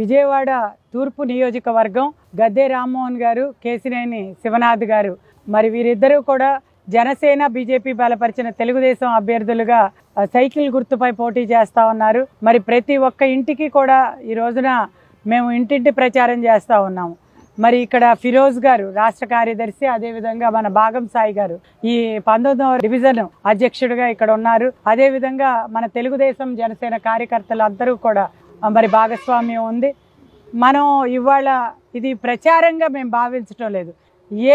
విజయవాడ తూర్పు నియోజకవర్గం గద్దె రామ్మోహన్ గారు కేసినేని శివనాథ్ గారు. మరి వీరిద్దరూ కూడా జనసేన బీజేపీ బలపరిచిన తెలుగుదేశం అభ్యర్థులుగా సైకిల్ గుర్తుపై పోటీ చేస్తా ఉన్నారు. మరి ప్రతి ఒక్క ఇంటికి కూడా ఈ రోజున మేము ఇంటింటి ప్రచారం చేస్తూ ఉన్నాము మరి ఇక్కడ ఫిరోజ్ గారు రాష్ట్ర కార్యదర్శి అదేవిధంగా మన భాగం సాయి గారు ఈ పంతొమ్మిదవ డివిజన్ అధ్యక్షుడిగా ఇక్కడ ఉన్నారు. అదేవిధంగా మన తెలుగుదేశం జనసేన కార్యకర్తలు అందరూ కూడా మరి భాగస్వామ్యం ఉంది. మనం ఇవాళ ఇది ప్రచారంగా మేము భావించటం లేదు.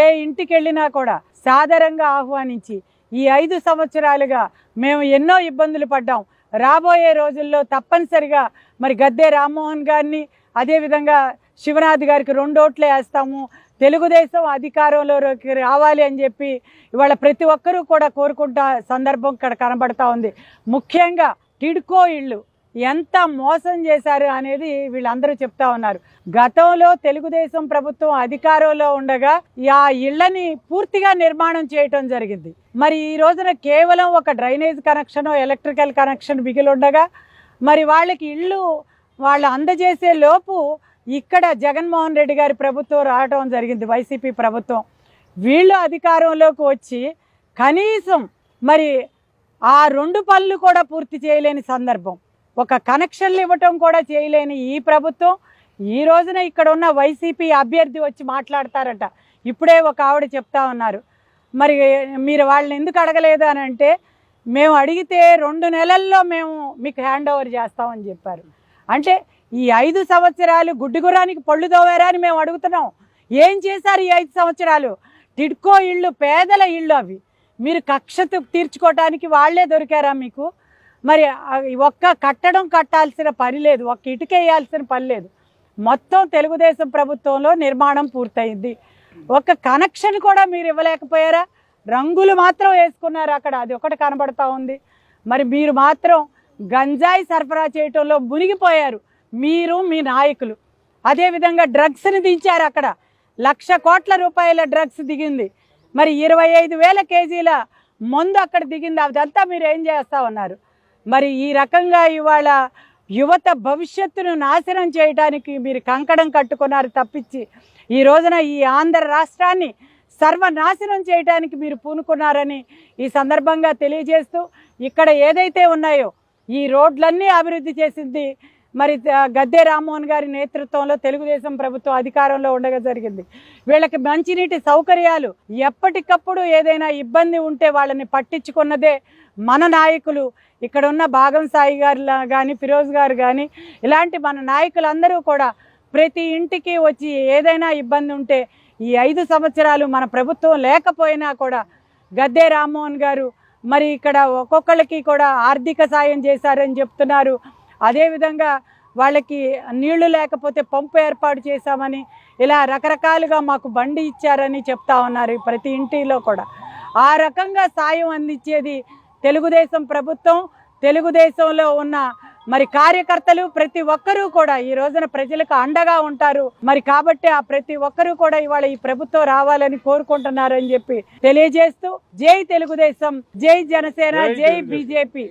ఏ ఇంటికి వెళ్ళినా కూడా సాదరంగా ఆహ్వానించి ఈ ఐదు సంవత్సరాలుగా మేము ఎన్నో ఇబ్బందులు పడ్డాం. రాబోయే రోజుల్లో తప్పనిసరిగా మరి గద్దె రామ్మోహన్ గారిని అదేవిధంగా శివనాథ్ గారికి రెండోట్లే వేస్తాము. తెలుగుదేశం అధికారంలోకి రావాలి అని చెప్పి ఇవాళ ప్రతి ఒక్కరూ కూడా కోరుకుంటా సందర్భం ఇక్కడ కనబడతా ఉంది. ముఖ్యంగా టిడ్కో ఇళ్ళు ఎంత మోసం చేశారు అనేది వీళ్ళందరూ చెప్తా ఉన్నారు. గతంలో తెలుగుదేశం ప్రభుత్వం అధికారంలో ఉండగా ఆ ఇళ్ళని పూర్తిగా నిర్మాణం చేయటం జరిగింది. మరి ఈ రోజున కేవలం ఒక డ్రైనేజ్ కనెక్షన్ ఎలక్ట్రికల్ కనెక్షన్ మిగిలి ఉండగా మరి వాళ్ళకి ఇళ్ళు వాళ్ళు అందజేసే లోపు ఇక్కడ జగన్మోహన్ రెడ్డి గారి ప్రభుత్వం రావటం జరిగింది వైసీపీ ప్రభుత్వం. వీళ్ళు అధికారంలోకి వచ్చి కనీసం మరి ఆ రెండు పనులు కూడా పూర్తి చేయలేని సందర్భం. ఒక కనెక్షన్లు ఇవ్వటం కూడా చేయలేని ఈ ప్రభుత్వం ఈ రోజున ఇక్కడ ఉన్న వైసీపీ అభ్యర్థి వచ్చి మాట్లాడతారట. ఇప్పుడే ఒక ఆవిడ చెప్తా ఉన్నారు. మరి మీరు వాళ్ళని ఎందుకు అడగలేదు అని అంటే మేము అడిగితే రెండు నెలల్లో మేము మీకు హ్యాండ్ ఓవర్ చేస్తామని చెప్పారు. అంటే ఈ ఐదు సంవత్సరాలు గుడ్డుగురానికి పళ్ళు దోవారా అని మేము అడుగుతున్నాం. ఏం చేశారు ఈ ఐదు సంవత్సరాలు? టిడ్కో ఇళ్ళు పేదల ఇళ్ళు అవి. మీరు కక్ష తీర్చుకోవటానికి వాళ్ళే దొరికారా మీకు? మరి ఒక్క కట్టడం కట్టాల్సిన పని లేదు ఒక్క ఇటుక వేయాల్సిన పని లేదు. మొత్తం తెలుగుదేశం ప్రభుత్వంలో నిర్మాణం పూర్తయింది. ఒక కనెక్షన్ కూడా మీరు ఇవ్వలేకపోయారా? రంగులు మాత్రం వేసుకున్నారు అక్కడ అది ఒకటి కనబడతా ఉంది. మరి మీరు మాత్రం గంజాయి సరఫరా చేయటంలో మునిగిపోయారు మీరు మీ నాయకులు. అదేవిధంగా డ్రగ్స్ని దించారు అక్కడ. లక్ష కోట్ల రూపాయల డ్రగ్స్ దిగింది. మరి ఇరవై ఐదు వేల కేజీల మందు అక్కడ దిగింది. అదంతా మీరు ఏం చేస్తా ఉన్నారు? మరి ఈ రకంగా ఇవాళ యువత భవిష్యత్తును నాశనం చేయడానికి మీరు కంకణం కట్టుకున్నారు తప్పించి ఈ రోజున ఈ ఆంధ్ర రాష్ట్రాన్ని సర్వనాశనం చేయడానికి మీరు పూనుకున్నారని ఈ సందర్భంగా తెలియజేస్తూ ఇక్కడ ఏదైతే ఉన్నాయో ఈ రోడ్లన్నీ అభివృద్ధి చేసింది మరి గద్దె రామ్మోహన్ గారి నేతృత్వంలో తెలుగుదేశం ప్రభుత్వం అధికారంలో ఉండగా జరిగింది. వీళ్ళకి మంచినీటి సౌకర్యాలు ఎప్పటికప్పుడు ఏదైనా ఇబ్బంది ఉంటే వాళ్ళని పట్టించుకున్నదే మన నాయకులు. ఇక్కడ ఉన్న భాగం సాయి గారు కానీ ఫిరోజ్ గారు కానీ ఇలాంటి మన నాయకులందరూ కూడా ప్రతి ఇంటికి వచ్చి ఏదైనా ఇబ్బంది ఉంటే ఈ ఐదు సంవత్సరాలు మన ప్రభుత్వం లేకపోయినా కూడా గద్దె రామ్మోహన్ గారు మరి ఇక్కడ ఒక్కొక్కళ్ళకి కూడా ఆర్థిక సాయం చేశారని చెప్తున్నారు. అదేవిధంగా వాళ్ళకి నీళ్ళు లేకపోతే పంపు ఏర్పాటు చేశామని ఇలా రకరకాలుగా మాకు బండి ఇచ్చారని చెప్తా ఉన్నారు ప్రతి ఇంటిలో కూడా. ఆ రకంగా సాయం అందించేది తెలుగుదేశం ప్రభుత్వం తెలుగుదేశంలో ఉన్న మరి కార్యకర్తలు ప్రతి ఒక్కరూ కూడా ఈ రోజున ప్రజలకు అండగా ఉంటారు. మరి కాబట్టి ఆ ప్రతి ఒక్కరూ కూడా ఇవాళ ఈ ప్రభుత్వం రావాలని కోరుకుంటున్నారని చెప్పి తెలియజేస్తూ జై తెలుగుదేశం జై జనసేన జై బీజేపీ.